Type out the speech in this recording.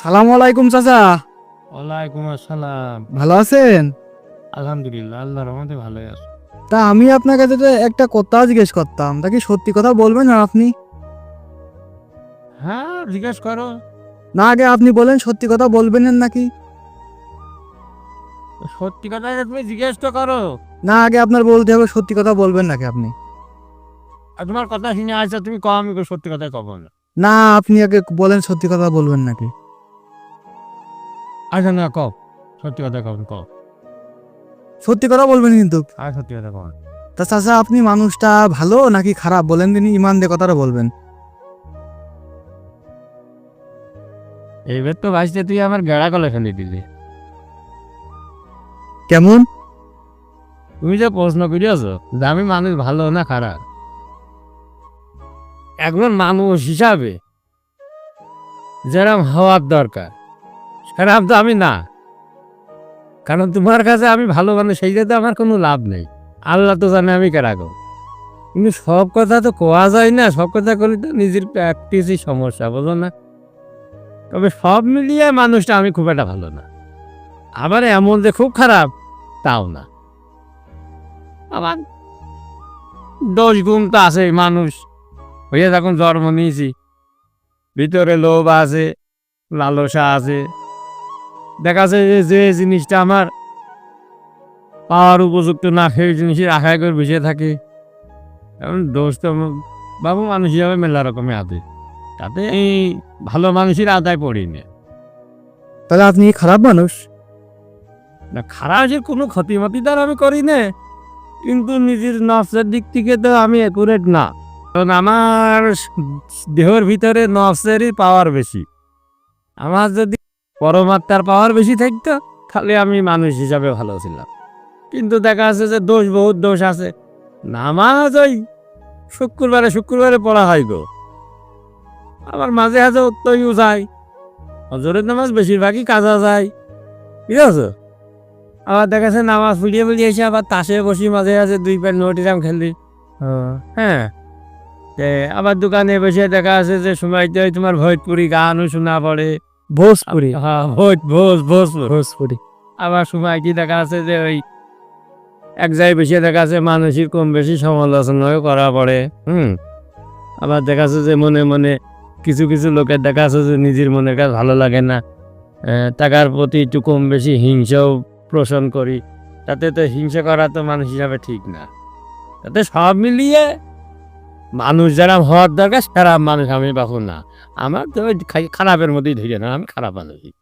সালাম আলাইকুম চাচা। ওয়ালাইকুম আসসালাম। ভালো আছেন? আলহামদুলিল্লাহ আল্লাহর রহমতে ভালো আছে। তা আমি আপনার কাছে তো একটা কথা জিজ্ঞেস করতাম তা কি সত্যি কথা বলবেন আর আপনি? হ্যাঁ জিজ্ঞেস করো। না আগে আপনি বলেন সত্যি কথা বলবেন নাকি? সত্যি কথা তুমি জিজ্ঞেস তো করো। না আগে আপনার বলতে হবে সত্যি কথা বলবেন নাকি আপনি? আর তোমার কথা শুনে আসছে তুমি কম আমি সত্যি কথা কব না। না আপনি আগে বলেন সত্যি কথা বলবেন নাকি? আচ্ছা না কব সত্যি কথা কব কব সত্যি কথা বলবেন কিন্তু। আর সত্যি কথা তা চাচা আপনি মানুষটা ভালো নাকি খারাপ? বলেন তিনি ইমান দিয়ে কথাটা বলবেন। এইবার তো ভাসতে তুই আমার গেড়া কলে ফেলে দিলি। কেমন? তুমি যে প্রশ্ন করিয়াছ যে আমি মানুষ ভালো না খারাপ? একজন মানুষ হিসাবে যেরকম হওয়ার দরকার। সেরকম তো, আমি না। কারণ তোমার কাছে আমি ভালো মানুষ সেই যাতে আমার কোনো লাভ নেই। আল্লাহ তো জানে আমি কেরাকম কিন্তু সব কথা তো কোয়া যায় না, সব কথা করলে তো নিজের প্র্যাকটিসই সমস্যা, বোঝো না? তবে সব মিলিয়ে মানুষটা আমি খুব একটা ভালো না। আবার এমন যে খুব খারাপ, তাও না। আমার দোষ গুণ তো আছে মানুষ। হয়ে যখন জন্ম নিয়েছি, ভিতরে লোভ আছে, লালসা আছে দেখা যায় যে যে জিনিসটা আমার পাওয়ার উপযুক্ত না সেই জিনিসের আশায় করে বসে থাকে। এখন দোষ তো বাবু মানুষ হিসাবে মেলা রকমের আছে তাতে এই ভালো মানুষের আদায় পড়ি না। তাহলে আপনি খারাপ মানুষ? না খারাপ যে কোনো ক্ষতিমতি তার আমি করি না। কিন্তু নিজের নফসের দিক থেকে তো আমি একুরেট না। কারণ আমার দেহের ভিতরে নফসেরই পাওয়ার বেশি। আমার যদি পরমাত্মার পাওয়ার বেশি থাকতো তাহলে আমি মানুষ হিসাবে ভালো ছিলাম। কিন্তু দেখা যাচ্ছে যে দোষ বহুত দোষ আছে। নামাজ ওই শুক্রবারে শুক্রবারে পড়া হয় গো। আবার মাঝে মাঝে উত্তরও যায় হজরের নামাজ বেশিরভাগই কাজা যায়। ঠিক আছে আবার দেখা যাচ্ছে নামাজ ফুলিয়ে ফুলিয়ে এসে আবার তাসে বসি মাঝে মাঝে দুই প্যান্ট নোটিরাম খেলি। হ্যাঁ। আবার দোকানে বসে দেখা আছে যে সময়তে ওই তোমার ভোজপুরি গানও শোনা পড়ে। ভোজপুরি। হ্যাঁ ভোজ ভোজ ভোজ ভোজপুরি। আবার সময় কি দেখা আছে যে ওই এক জায়গায় বসে দেখা আছে মানুষের কম বেশি সমালোচনাও করা পড়ে হুম? আবার দেখা যাচ্ছে যে মনে মনে কিছু কিছু লোকের দেখা আছে যে নিজের মনের কাছে ভালো লাগে না। টাকার প্রতি একটু কম বেশি হিংসাও পোষণ করি। তাতে তো হিংসা করা তো মানুষ হিসাবে ঠিক না। তাতে সব মিলিয়ে মানুষ যারা হওয়ার দরকার সেরা মানুষ আমি বাসুন না। আমার তো খারাপের মধ্যেই ধরে না, আমি খারাপ মানুষই।